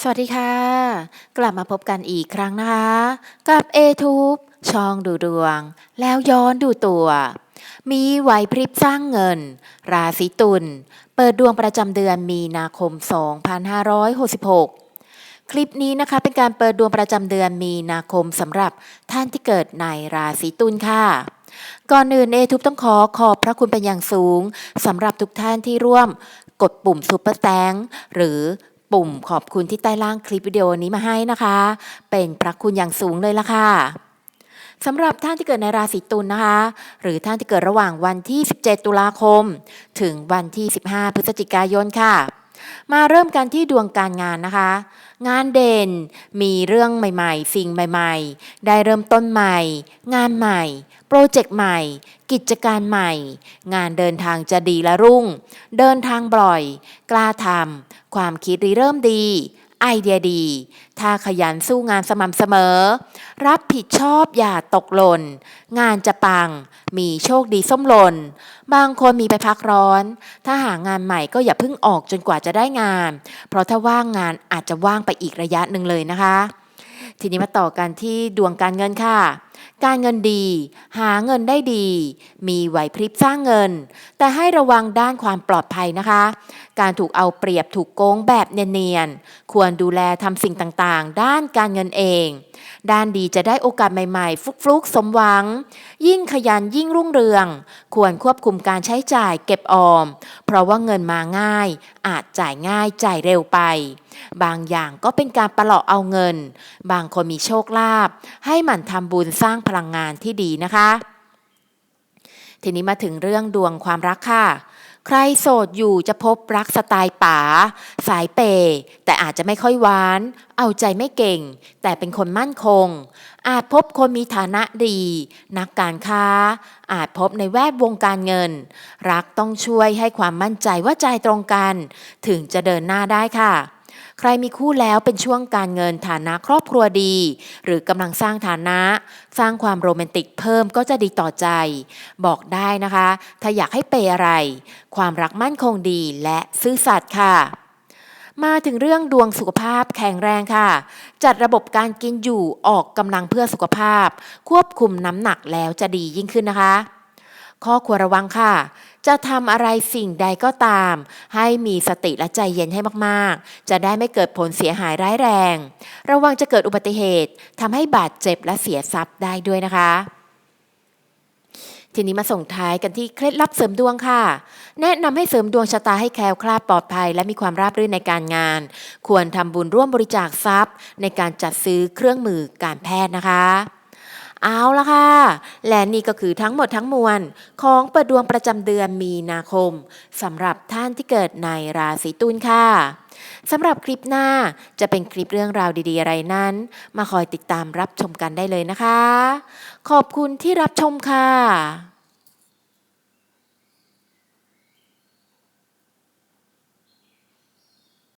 สวัสดีค่ะ กลับมาพบกันอีกครั้งนะคะ กับ a t u b e ช่องดูดวง แล้วย้อนดูตัว มีไหวพริบสร้างเงิน ราศีตุลเปิดดวงประจำเดือนมีนาคม 2566 คลิปนี้นะคะเป็นการเปิดดวงประจำเดือนมีนาคมสำหรับท่านที่เกิดในราศีตุลค่ะก่อนอื่นเอทุบต้องขอขอบพระคุณเป็นอย่างสูงสำหรับทุกท่านที่ร่วมกดปุ่มซุปเปอร์แตงหรือ ปุ่มขอบคุณที่ใต้ล่างคลิปวิดีโอนี้มาให้นะคะ เป็นพระคุณอย่างสูงเลยละค่ะสำหรับท่านที่เกิดในราศีตุลนะคะ หรือท่านที่เกิดระหว่างวันที่ 17 ตุลาคม ถึงวันที่ 15 พฤศจิกายนค่ะ มาเริ่มกันที่ดวงการงานนะคะ งานเด่น มีเรื่องใหม่ ๆ สิ่งใหม่ ๆ ได้เริ่มต้นใหม่ งานใหม่ โปรเจกต์ใหม่ กิจการใหม่ งานเดินทางจะดีและรุ่ง เดินทางบ่อย กล้าทำความคิดริเริ่มดี ไอเดียดี ถ้าขยันสู้งานสม่ำเสมอ รับผิดชอบอย่าตกหล่น งานจะปัง มีโชคดีส้มหล่น บางคนมีไปพักร้อน ถ้าหางานใหม่ก็อย่าเพิ่งออกจนกว่าจะได้งาน เพราะถ้าว่างงานอาจจะว่างไปอีกระยะหนึ่งเลยนะคะ ทีนี้มาต่อกันที่ดวงการเงินค่ะ การเงินดี หาเงินได้ดี มีไหวพริบสร้างเงิน แต่ให้ระวังด้านความปลอดภัยนะคะ การถูกเอาเปรียบถูกโกงแบบเนียนๆ ควรดูแลทำสิ่งต่างๆ ด้านการเงินเอง ด้านดีจะได้โอกาสใหม่ๆ ฟลุกๆ สมหวัง ยิ่งขยันยิ่งรุ่งเรือง ควรควบคุมการใช้จ่ายเก็บออม เพราะว่าเงินมาง่าย อาจจ่ายง่ายจ่ายเร็วไป บางอย่างก็เป็นการประหลอกเอาเงิน บางคนมีโชคลาภให้หมั่นทำบุญสร้างางพลังงานที่ดีนะคะ ทีนี้มาถึงเรื่องดวงความรักค่ะ ใครโสดอยู่จะพบรักสไตล์ป๋าสายเปย์แต่อาจจะไม่ค่อยหวาน เอาใจไม่เก่ง แต่เป็นคนมั่นคง อาจพบคนมีฐานะดี นักการค้า อาจพบในแวดวงการเงิน รักต้องช่วยให้ความมั่นใจว่าใจตรงกัน ถึงจะเดินหน้าได้ค่ะ ใครมีคู่แล้วเป็นช่วงการเงินฐานะครอบครัวดี หรือกำลังสร้างฐานะ สร้างความโรแมนติกเพิ่มก็จะดีต่อใจ บอกได้นะคะ ถ้าอยากให้เปย์อะไร ความรักมั่นคงดีและซื่อสัตย์ค่ะมาถึงเรื่องดวงสุขภาพแข็งแรงค่ะ จัดระบบการกินอยู่ออกกำลังเพื่อสุขภาพ ควบคุมน้ำหนักแล้วจะดียิ่งขึ้นนะคะ ข้อควรระวังค่ะ จะทำอะไรสิ่งใดก็ตาม ให้มีสติและใจเย็นให้มากๆ จะได้ไม่เกิดผลเสียหายร้ายแรง ระวังจะเกิดอุบัติเหตุทำให้บาดเจ็บและเสียทรัพย์ได้ด้วยนะคะทีนี้มาส่งท้ายกันที่เคล็ดลับเสริมดวงค่ะ แนะนำให้เสริมดวงชะตาให้แคล้วคลาดปลอดภัย และมีความราบรื่นในการงาน ควรทำบุญร่วมบริจาคทรัพย์ ในการจัดซื้อเครื่องมือการแพทย์นะคะ เอาละค่ะ และนี่ก็คือทั้งหมดทั้งมวล ของเปิดดวงประจำเดือนมีนาคมสำหรับท่านที่เกิดในราศีตุลค่ะสำหรับคลิปหน้าจะเป็นคลิปเรื่องราวดีๆ อะไรนั้น มาคอยติดตามรับชมกันได้เลยนะคะ ขอบคุณที่รับชมค่ะ